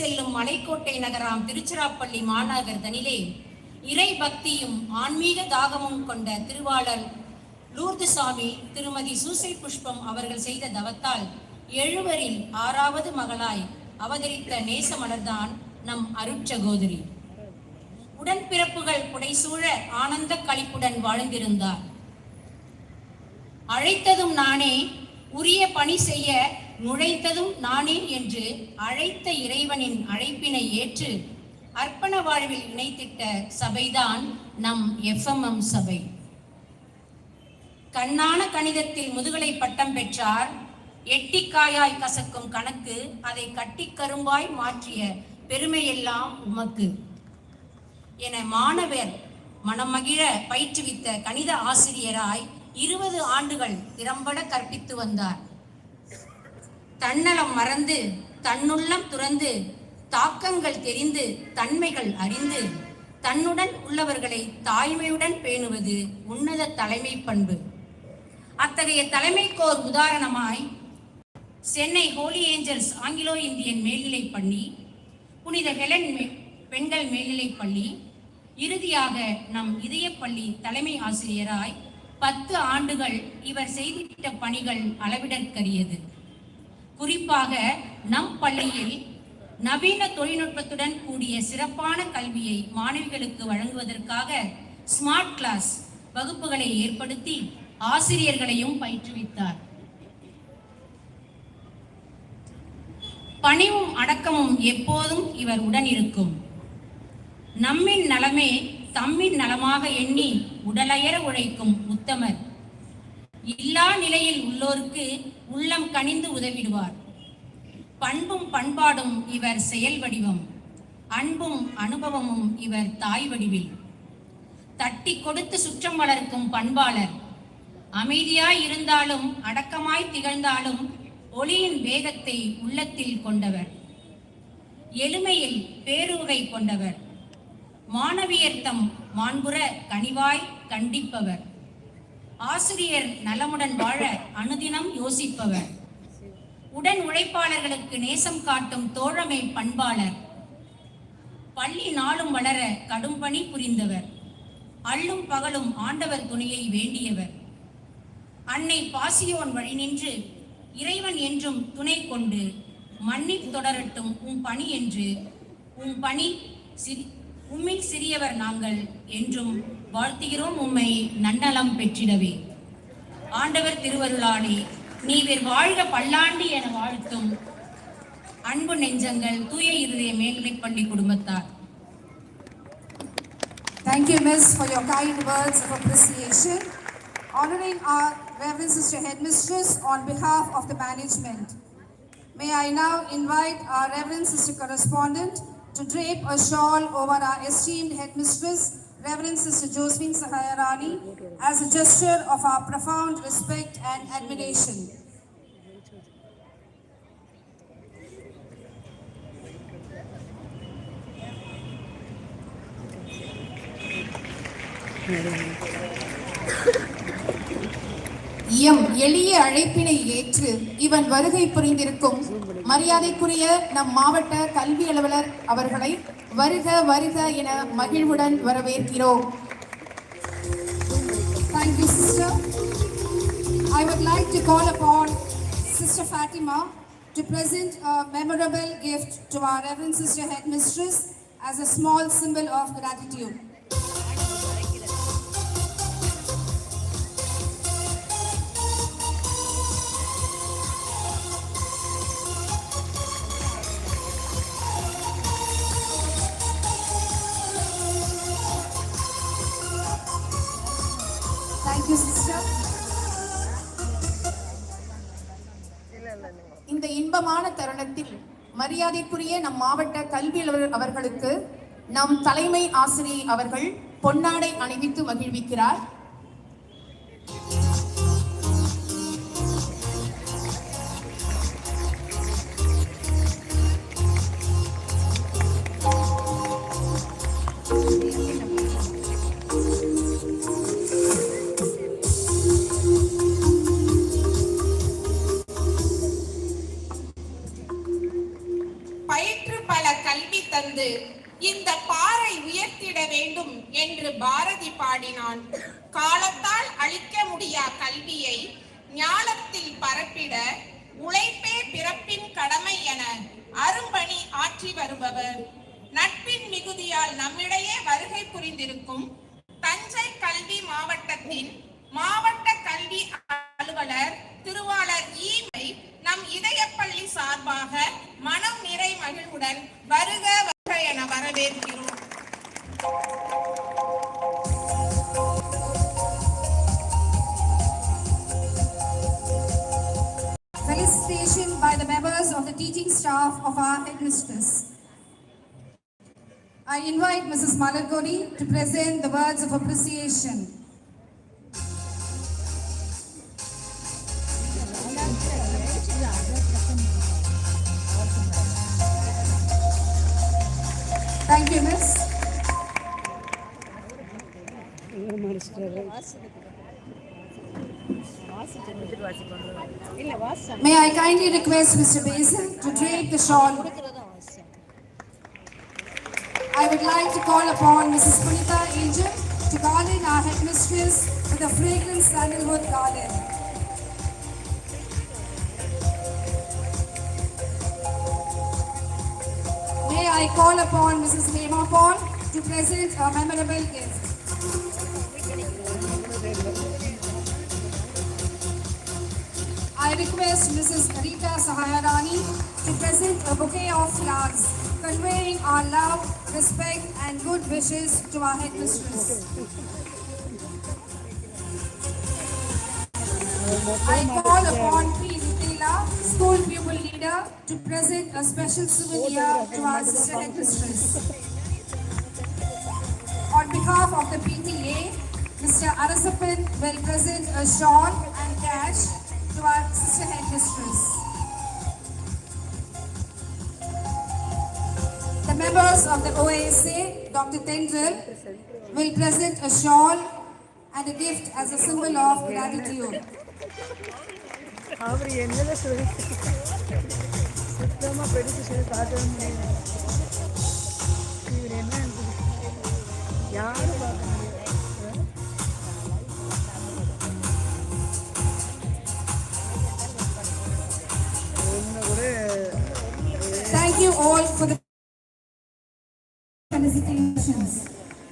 செல்லும் மலைக்கோட்டை நகராம் திருச்சிராப்பள்ளி மாநகர் தனிலே இறை பக்தியும் ஆன்மீக தாகமும் கொண்ட திருவாளர் லூர்துசாமி திருமதி சூசை புஷ்பம் அவர்கள் செய்த தவத்தால் எழுவரில் ஆறாவது மகளாய் அவதரித்த நேசமலர்தான் நம் அருட்சகோதரி. உடன்பிறப்புகள் புடைசூழ ஆனந்த களிப்புடன் வாழ்ந்திருந்தார். அழைத்ததும் நானே உரிய பணி செய்ய நுழைத்ததும் நானே என்று அழைத்த இறைவனின் அழைப்பினை ஏற்று அர்ப்பண வாழ்வில் இணைத்திட்ட சபைதான் நம் எஃப்எம்எம் சபை. கண்ணான கணிதத்தில் முதுகலை பட்டம் பெற்றார். எட்டிக்காயாய் கசக்கும் கணக்கு அதை கட்டிக் கரும்பாய் மாற்றிய பெருமையெல்லாம் உமக்கு. என மாணவர் மனமகிழ பயிற்றுவித்த கணித ஆசிரியராய் இருபது ஆண்டுகள் திறம்பட கற்பித்து வந்தார். தன்னலம் மறந்து தன்னுள்ளம் துறந்து தாக்கங்கள் தெரிந்து தன்மைகள் அறிந்து தன்னுடன் உள்ளவர்களை தாய்மையுடன் பேணுவது உன்னத தலைமை பண்பு. அத்தகைய தலைமைக்கோர் உதாரணமாய் Chennai Holy Angels Anglo Indian மேல்நிலைப் பள்ளி புனித ஹெலன் பெண்கள் மேல்நிலைப் பள்ளி இறுதியாக நம் இதயப்பள்ளி தலைமை ஆசிரியராய் பத்து ஆண்டுகள் இவர் செய்திட்ட பணிகள் அளவிடற்கரியது. குறிப்பாக நம் பள்ளியில் நவீன தொழில்நுட்பத்துடன் கூடிய சிறப்பான கல்வியை மாணவிகளுக்கு வழங்குவதற்காக ஸ்மார்ட் கிளாஸ் வகுப்புகளை ஏற்படுத்தி ஆசிரியர்களையும் பயிற்றுவித்தார். பணிவும் அடக்கமும் எப்போதும் இவர் உடன் இருக்கும் நம்மின் நலமே தம்மின் நலமாக எண்ணி உடலயர உழைக்கும் உத்தமர். இல்லா நிலையில் உள்ளோருக்கு உள்ளம் கனிந்து உதவிடுவார். பண்பும் பண்பாடும் இவர் செயல் வடிவம். அன்பும் அனுபவமும் இவர் தாய் வடிவில். தட்டி கொடுத்து சுற்றம் வளர்க்கும் பண்பாளர். அமைதியாய் இருந்தாலும் அடக்கமாய் திகழ்ந்தாலும் ஒளியின் வேகத்தை உள்ளத்தில் கொண்டவர். எளிமையில் பேருவகை கொண்டவர். மாணவியர்த்தம் மாண்புற கனிவாய் கண்டிப்பவர். ஆசிரியர் நலமுடன் வாழ அனுதினம் யோசிப்பவர். உடன் உழைப்பாளர்களுக்கு நேசம் காட்டும் தோழமை பண்பாளர். பள்ளி நாளும் வளர கடும் பணி புரிந்தவர். அள்ளும் பகலும் ஆண்டவர் துணையை வேண்டியவர். அன்னை பாசியோன் வழி நின்று இறைவன் என்றும் துணை கொண்டு மண்ணில் தொடரட்டும் உம் பணி என்று உம் பணி சிறி உம்மில் சிறியவர் நாங்கள் என்றும் வாழ்த்துகிறோம் உம்மை நன்னலம் பெற்றிடவே ஆண்டவர் திருவருளாலே நீவர் வாழ்க பல்லாண்டு என வாழ்த்தும் அன்பு நெஞ்சங்கள் தூய இருதய மேல்நிலைப்பள்ளி குடும்பத்தார் Thank you, Miss, for your kind words of appreciation. Honoring our Reverend Sister Headmistress on behalf of the management. May I now invite our Reverend Sister Correspondent to drape a shawl over our esteemed Headmistress, Reverend Sister Josephine Sahayarani, as a gesture of our profound respect and admiration. எம் எளிய அழைப்பினை ஏற்று இவன் வருகை புரிந்திருக்கும் மரியாதைக்குரிய நம் மாவட்ட கல்வி அலுவலர் அவர்களை வருக வருக என மகிழ்வுடன் வரவேற்கிறோம் Thank you, sister. I would like to call upon Sister Fatima to present a memorable gift to our Reverend Sister Headmistress as a small symbol of gratitude. இந்த தருணத்தில் மரியாதைக்குரிய நம் மாவட்ட கல்வி அவர்களுக்கு நம் தலைமை ஆசிரியை அவர்கள் பொன்னாடை அணிவித்து மகிழ்விக்கிறார். ஞானத்தில் பரப்பிட உழைப்பே பிறப்பின் கடமை என அரும்பணி ஆற்றி வருபவர். நட்பின் மிகுதியால் நம்மிடையே வருகை புரிந்திருக்கும் தஞ்சை கல்வி மாவட்டத்தின் staff of our headmistress. I invite Mrs. Malagori to present the words of appreciation. Thank you, Miss. May I kindly request Mr. Basil to drape the shawl. I would like to call upon Mrs. Punita Angel to garland our headmistress with a fragrant sandalwood garland. May I call upon Mrs. Lema Paul to present a memorable gift. I request Mrs. Rita Sahayarani to present a bouquet of flowers conveying our love, respect and good wishes to our headmistress. I call upon P. Nutila, school pupil leader, to present a special souvenir to our sister headmistress. On behalf of the PTA, Mr. Arasapan will present a shawl and cash throughout sisterhood histories. The members of the OASA, Dr. Tendril, will present a shawl and a gift as a symbol of gratitude. ಅವರು all for the